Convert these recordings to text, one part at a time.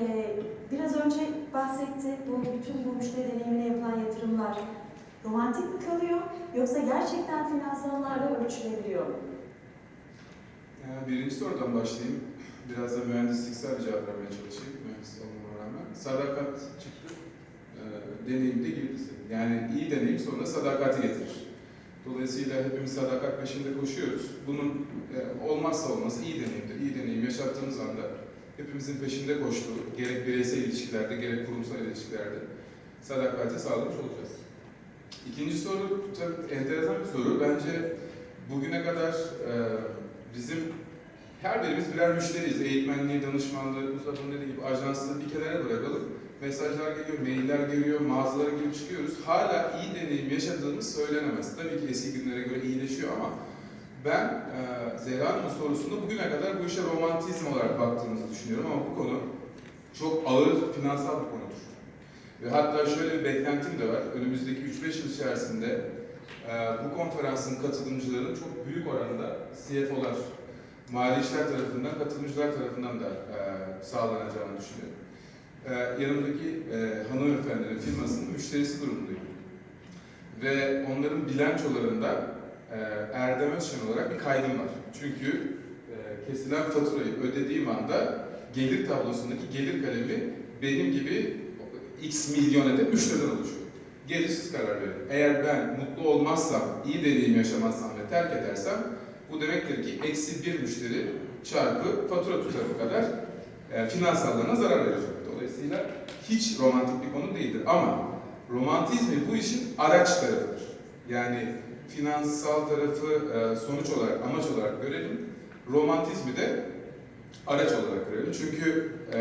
Ee, biraz önce bahsetti, bu bütün bu müşteri deneyimine yapılan yatırımlar romantik mi kalıyor yoksa gerçekten finansallarla ölçülebiliyor mu? Ee, Birinci sorudan başlayayım. Biraz da mühendisliksel bir cevap vermeye çalışayım. Mühendis olmama rağmen. Sadakat çıktı. Ee, deneyim de girdi. Yani iyi deneyim sonra sadakati getirir. Dolayısıyla hepimiz sadakat peşinde koşuyoruz. Bunun e, olmazsa olmazı iyi deneyimdir. İyi deneyim yaşattığımız anda hepimizin peşinde koştuğu, gerek bireysel ilişkilerde, gerek kurumsal ilişkilerde sadakati sağlamış olacağız. İkinci soru çok enteresan bir soru. Bence bugüne kadar e, bizim her birimiz birer müşteriyiz. Eğitmenliği, danışmanlığı, Mustafa'nın dediği gibi ajansını bir kenara bırakalım. Mesajlar geliyor, mailler geliyor, mağazalara girip çıkıyoruz. Hala iyi deneyim yaşadığımız söylenemez. Tabii ki eski günlere göre iyileşiyor ama ben e, Zehra Hanım'ın sorusunda bugüne kadar bu işe romantizm olarak baktığımızı düşünüyorum ama bu konu çok ağır finansal bir konudur. Ve hatta şöyle bir beklentim de var. Önümüzdeki 3-5 yıl içerisinde e, bu konferansın katılımcıları çok büyük oranda CFO'lar, mali işler tarafından, katılımcılar tarafından da e, sağlanacağını düşünüyorum. E, yanımdaki hanımefendinin firmasının müşterisi durumundayım. Ve onların bilançolarında Erdem Özşen olarak bir kaydım var. Çünkü e, kesilen faturayı ödediğim anda gelir tablosundaki gelir kalemi benim gibi x milyon adet müşteriden oluşuyor. Gelirsiz karar verin. Eğer ben mutlu olmazsam, iyi deneyim yaşamazsam ve terk edersem bu demektir ki eksi bir müşteri çarpı fatura tutarı kadar e, finansallarına zarar verecek. Dolayısıyla hiç romantik bir konu değildir. Ama romantizmi bu işin araç tarafıdır. Yani finansal tarafı e, sonuç olarak, amaç olarak görelim. Romantizmi de araç olarak görelim. Çünkü e,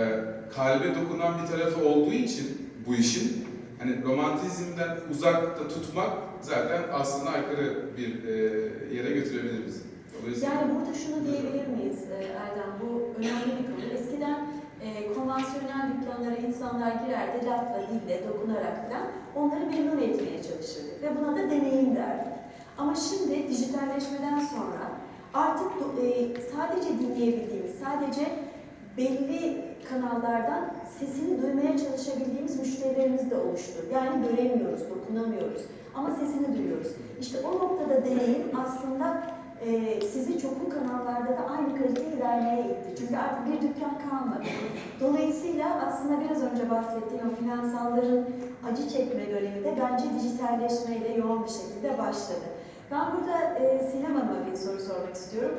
kalbe dokunan bir tarafı olduğu için bu işin hani romantizmden uzakta tutmak zaten aslında aykırı bir e, yere götürebilir bizi. Yani burada şunu diyebilir miyiz Erdem? Bu önemli bir konu. Eskiden e, konvansiyonel dükkanlara insanlar girerdi, lafla, dille, dokunarak falan onları memnun etmeye çalışırdık ve buna da deneyim derdik. Ama şimdi dijitalleşmeden sonra artık e, sadece dinleyebildiğimiz, sadece belli kanallardan sesini duymaya çalışabildiğimiz müşterilerimiz de oluştu. Yani göremiyoruz, dokunamıyoruz ama sesini duyuyoruz. İşte o noktada deneyim aslında e, sizi çoklu kanallarda da aynı kaliteyi vermeye itti. Çünkü artık bir dükkan kalmadı. Dolayısıyla aslında biraz önce bahsettiğim o finansalların acı çekme görevi de bence dijitalleşmeyle yoğun bir şekilde başladı. Ben burada e, Sinem Hanım'a bir soru sormak istiyorum.